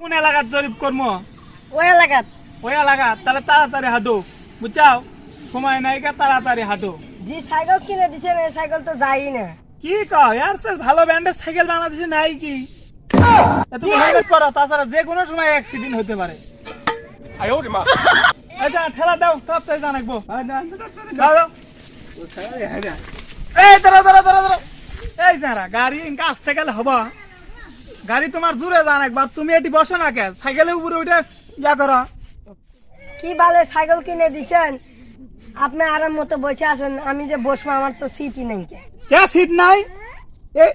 কোন এলাকার জরিপ কর্ম? ওই এলাকাত। ওই এলাকা তাহলে তাড়াতাড়ি হাঁটো। বুঝছাও? সময় নাই কা তাড়াতাড়ি হাঁটো। যে সাইকেল কিনে দিচ্ছেন এই সাইকেল তো যাই না। কি কও ইয়ার সে ভালো ব্র্যান্ডের সাইকেল বাংলাদেশে নাই কি? এত হেলমেট করো তাছাড়া যে কোনো সময় অ্যাক্সিডেন্ট হতে পারে। আচ্ছা ঠেলা দাও তাড়াতাড়ি জানাকবো দাও। দাও এই দাঁড়া দাঁড়া দাঁড়া দাঁড়া এই যারা গাড়ি ইনকা আসতে গেলে হবা। গাড়ি তোমার জুড়ে যান একবার তুমি এটি বসো না কে সাইকেলের উপরে উঠে ইয়া করো কি বালে সাইকেল কিনে দিছেন আপনি আরাম মতো বসে আছেন আমি যে বসবো আমার তো সিটই নেই কে। কে সিট নাই এই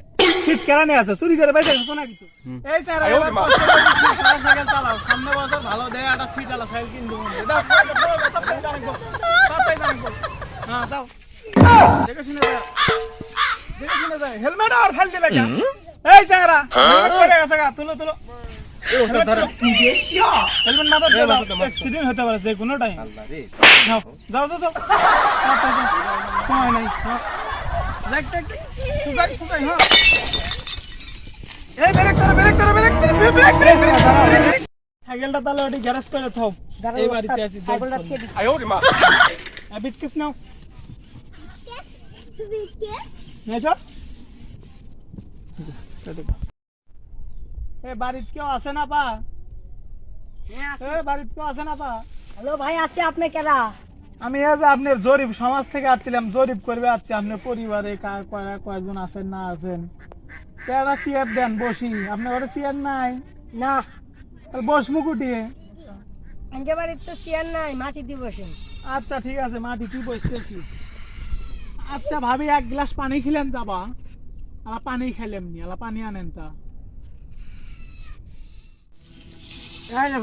সিট কেরানি আছে চুরি করে পাইছে গেছো না কিছু এই স্যার এবার কষ্ট করে সারা সাইকেল চালাও সামনে বছর ভালো দেয় একটা সিট আলা সাইকেল কিনবো দাও দাও, দাও, দাও, তাড়াতাড়ি জানাকবো, তাড়াতাড়ি জানাকবো। হ্যাঁ দাও দেখে শুনে যাও দেখে শুনে যাও হেলমেট আর ফেল দিবে কেন এই স্যারা হেলমেট পরে গেছে গা তুলো তুলো। যে কোনো টাইম নাও যাও যাও যাও। নাই হ্যাঁ দেখ দেখ দেখ। শুকাই শুকাই হ্যাঁ। এই ব্রেক করো ব্রেক করো break break break break break সাইকেলটা তাহলে ওটি গ্যারেজ করে থাও। এই বাড়িতে ওস্তাদ, সাইকেলটা খেয়ে দিচ্ছি। বিটকিস নাও। নেছো এ বাড়িতে কেউ আছে না পা? হ্যাঁ, এ বাড়িতে কেউ আছে না পা? হ্যালো ভাই আছে আপনি কেরা? আমি এই আপনার জরিপ সমাজ থেকে আসছিলাম জরিপ করবে আসছি। আপনার পরিবারে কার কয়রা আছেন না আছেন? কেরা সিয়ার দেন বসি। আপনার ঘরে সিয়ার নাই? না। বস মুকুটিয়ে আঙ্গে বাড়ির তো চেয়ার নাই মাটি দিয়ে বসেন। আচ্ছা ঠিক আছে মাটি কি বসতেছি। আচ্ছা ভাবি এক গ্লাস পানি খেলেন যাবা আলা পানি খেলেম নি আলা পানি আনেন তা।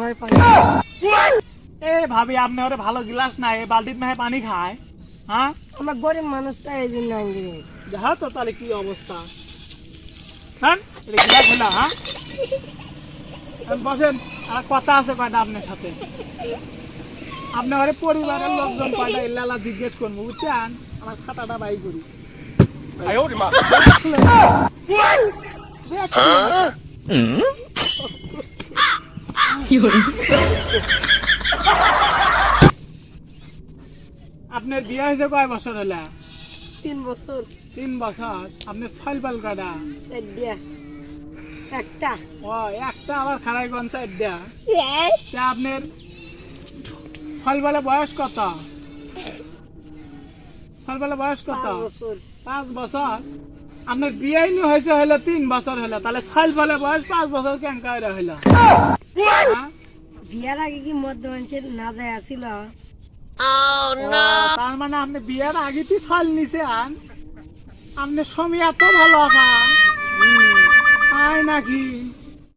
ভাই পানি। এ ভাবি আপনি ওরে ভালো গ্লাস নাই এ বালতির মাহে পানি খায় হ্যাঁ আমরা গরিব মানুষ তো এই জন্য আঙ্গে দেখা তো তাহলে কি অবস্থা? হ্যাঁ? এটা গ্লাস হলো হ্যাঁ বসেন আর কথা আছে কয়টা আপনার সাথে? আপনি ঘরে পরিবারের লোকজন কয়টা ইল্লালা জিজ্ঞেস করব বুঝছেন? আমার খাতাটা বাই করি। আপনার বিয়ে হয়েছে কয় বছর হলে তিন বছর। তিন বছর। আপনার ছয় চার দিয়া। একটা। ও একটা আবার খারাই গঞ্চাই দেয়া? তা আপনার ছয় বলে বয়স কত? ছয় বলে বয়স কত? বছর। পাঁচ বছর। আপনার বিয়ে নি হয়েছে হইল তিন বছর হইল। তাহলে ছয় বলে বয়স পাঁচ বছর কেন কায়রা হইল? হ্যাঁ? বিয়ার আগে কি মধ্য মানুষের না যায় আসিল? ও, তার মানে আপনি বিয়ার আগে তুই ছল নিছে আন আপনি সময় এত ভালো আপা তাই নাকি?